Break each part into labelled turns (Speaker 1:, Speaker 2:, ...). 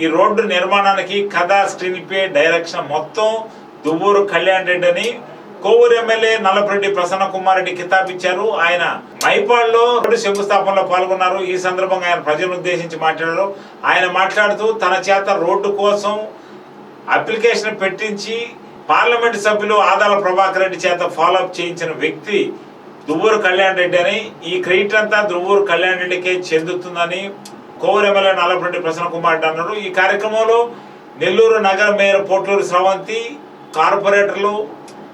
Speaker 1: ఈ రోడ్డు నిర్మాణానికి కథ స్క్రీన్ ప్లే డైరెక్షన్ మొత్తం దువ్వూరు కళ్యాణ్ రెడ్డి అని కోవూరు ఎమ్మెల్యే నల్లపరెడ్డి ప్రసన్న కుమార్ రెడ్డి కితాబిచ్చారు. ఆయన మైపాడ్లో రోడ్డు శంకుస్థాపనలో పాల్గొన్నారు. ఈ సందర్భంగా ఆయన ప్రజలను ఉద్దేశించి మాట్లాడారు. ఆయన మాట్లాడుతూ తన చేత రోడ్డు కోసం అప్లికేషన్ పెట్టించి పార్లమెంట్ సభ్యులు ఆదాల ప్రభాకర్ రెడ్డి చేత ఫాలో అప్ చేయించిన వ్యక్తి దువ్వూరు కళ్యాణ్ రెడ్డి అని. ఈ క్రెడిట్ అంతా దువ్వూరు కళ్యాణ్ రెడ్డికే చెందుతుందని కోవూరు ఎమ్మెల్యే నల్లపరెడ్డి ప్రసన్న కుమార్ రెడ్డి అన్నారు ఈ కార్యక్రమంలో నెల్లూరు నగర మేయర్ పోట్లూరు స్రవంతి కార్పొరేటర్లు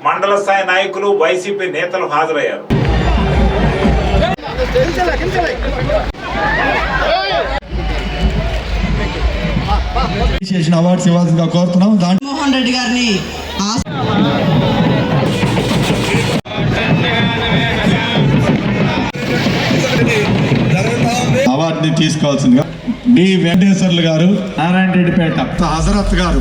Speaker 1: మండల స్థాయి నాయకులు వైసీపీ నేతలు హాజరయ్యారు.
Speaker 2: చేసిన అవార్డ్స్ ఇవ్వాల్సిందిగా కోరుతున్నాం
Speaker 3: మోహన్ రెడ్డి గారిని
Speaker 2: అవార్డుని తీసుకోవాల్సిందిగా. డి. వెంకటేశ్వర్లు గారు. నారాయణ రెడ్డిపేట హజరత్ గారు.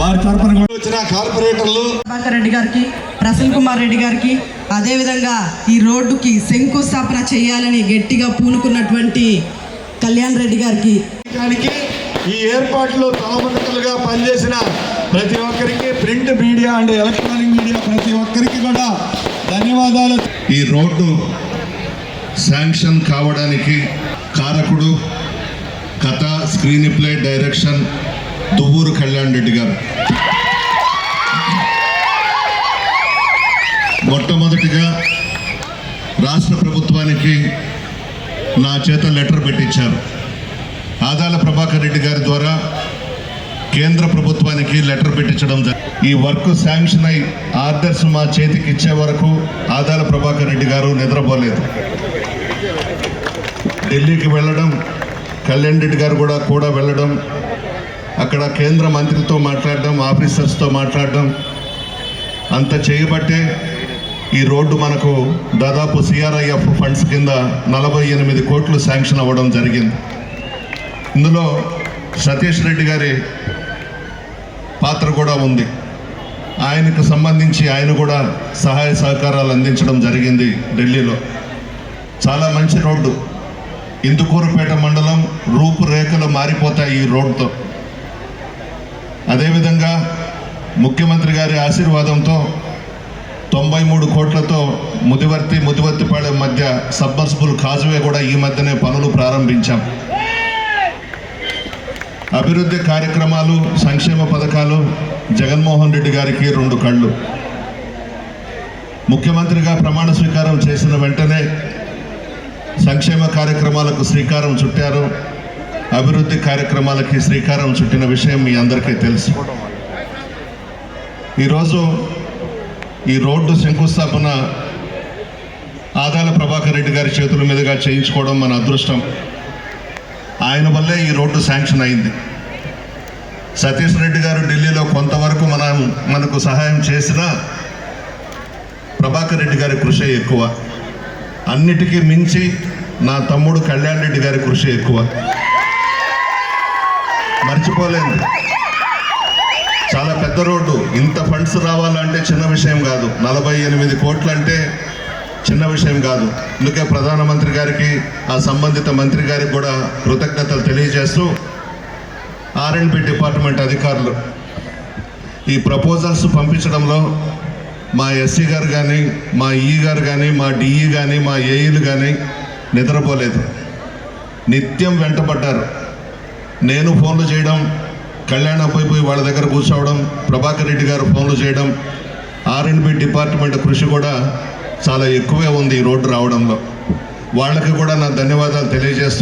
Speaker 2: వారి తరపున కూడా వచ్చిన కార్పొరేటర్లు.
Speaker 3: ప్రభాకర్ రెడ్డి గారికి ప్రసన్న కుమార్ రెడ్డి గారికి అదేవిధంగా ఈ రోడ్డుకి శంకుస్థాపన చేయాలని గట్టిగా పూనుకున్నటువంటి కళ్యాణ్ రెడ్డి గారికి.
Speaker 2: ఈ ఏర్పాట్లో తలమునకలుగా పనిచేసిన ప్రతి ఒక్కరికి print media and electronic media ప్రతి ఒక్కరికి కూడా ధన్యవాదాలు.
Speaker 4: ఈ రోడ్డు శాంక్షన్ కావడానికి కారకుడు కథ screenplay direction Duvvuru Kalyan Reddy garu. మొట్టమొదటిగా రాష్ట్ర ప్రభుత్వానికి నా చేత లెటర్ పెట్టించారు. ఆదాల ప్రభాకర్ రెడ్డి గారి ద్వారా కేంద్ర ప్రభుత్వానికి లెటర్ పెట్టించడం ఈ వర్క్ శాంక్షన్ అయి ఆర్డర్స్ మా చేతికి ఇచ్చే వరకు ఆదాల ప్రభాకర్ రెడ్డి గారు నిద్రపోలేదు. ఢిల్లీకి వెళ్ళడం కళ్యాణ్ రెడ్డి గారు కూడా కూడా వెళ్ళడం అక్కడ కేంద్ర మంత్రితో మాట్లాడడం ఆఫీసర్స్తో మాట్లాడడం అంత చేయబట్టే ఈ రోడ్డు మనకు దాదాపు సిఆర్ఐఎఫ్ ఫండ్స్ కింద నలభై ఎనిమిది కోట్లు శాంక్షన్ అవ్వడం జరిగింది. ఇందులో సతీష్ రెడ్డి గారి పాత్ర కూడా ఉంది. ఆయనకు సంబంధించి ఆయన కూడా సహాయ సహకారాలు అందించడం జరిగింది ఢిల్లీలో. చాలా మంచి రోడ్డు. ఇందుకూరుపేట మండలం రూపురేఖలు మారిపోతాయి ఈ రోడ్డుతో. అదేవిధంగా ముఖ్యమంత్రి గారి ఆశీర్వాదంతో తొంభై మూడు కోట్లతో ముదివర్తి ముదివర్తిపాడెం మధ్య సబ్మర్సిబుల్ కాజువే కూడా ఈ మధ్యనే పనులు ప్రారంభించాం. అభివృద్ధి కార్యక్రమాలు సంక్షేమ పథకాలు జగన్మోహన్ రెడ్డి గారికి రెండు కళ్ళు. ముఖ్యమంత్రిగా ప్రమాణ స్వీకారం చేసిన వెంటనే సంక్షేమ కార్యక్రమాలకు శ్రీకారం చుట్టారు. అభివృద్ధి కార్యక్రమాలకి శ్రీకారం చుట్టిన విషయం మీ అందరికీ తెలుసు. ఈరోజు ఈ రోడ్డు శంకుస్థాపన ఆదాల ప్రభాకర్ రెడ్డి గారి చేతుల మీదుగా చేయించుకోవడం మన అదృష్టం. ఆయన వల్లే ఈ రోడ్డు శాంక్షన్ అయింది. సతీష్ రెడ్డి గారు ఢిల్లీలో కొంతవరకు మనం మనకు సహాయం చేసినా ప్రభాకర్ రెడ్డి గారి కృషి ఎక్కువ. అన్నిటికీ మించి నా తమ్ముడు కళ్యాణ్ రెడ్డి గారి కృషి ఎక్కువ. మర్చిపోలేదు చాలా పెద్ద రోడ్డు. ఇంత ఫండ్స్ రావాలంటే చిన్న విషయం కాదు. నలభై ఎనిమిది కోట్లు అంటే చిన్న విషయం కాదు. అందుకే ప్రధానమంత్రి గారికి ఆ సంబంధిత మంత్రి గారికి కూడా కృతజ్ఞతలు తెలియజేస్తూ ఆర్ఎండ్బి డిపార్ట్మెంట్ అధికారులు ఈ ప్రపోజల్స్ పంపించడంలో మా ఎస్సీ గారు కానీ మా ఈ గారు కానీ మా డిఈ కానీ మా ఏఈలు కానీ నిద్రపోలేదు. నిత్యం వెంటపడ్డారు. నేను ఫోన్లు చేయడం కళ్యాణ్ పోయి పోయి వాళ్ళ దగ్గర కూర్చోవడం ప్రభాకర్ రెడ్డి గారు ఫోన్లు చేయడం ఆర్ఎండ్బి డిపార్ట్మెంట్ కృషి కూడా చాలా ఎక్కువే ఉంది ఈ రోడ్డు రావడంలో. వాళ్ళకి కూడా నా ధన్యవాదాలు తెలియజేస్తూ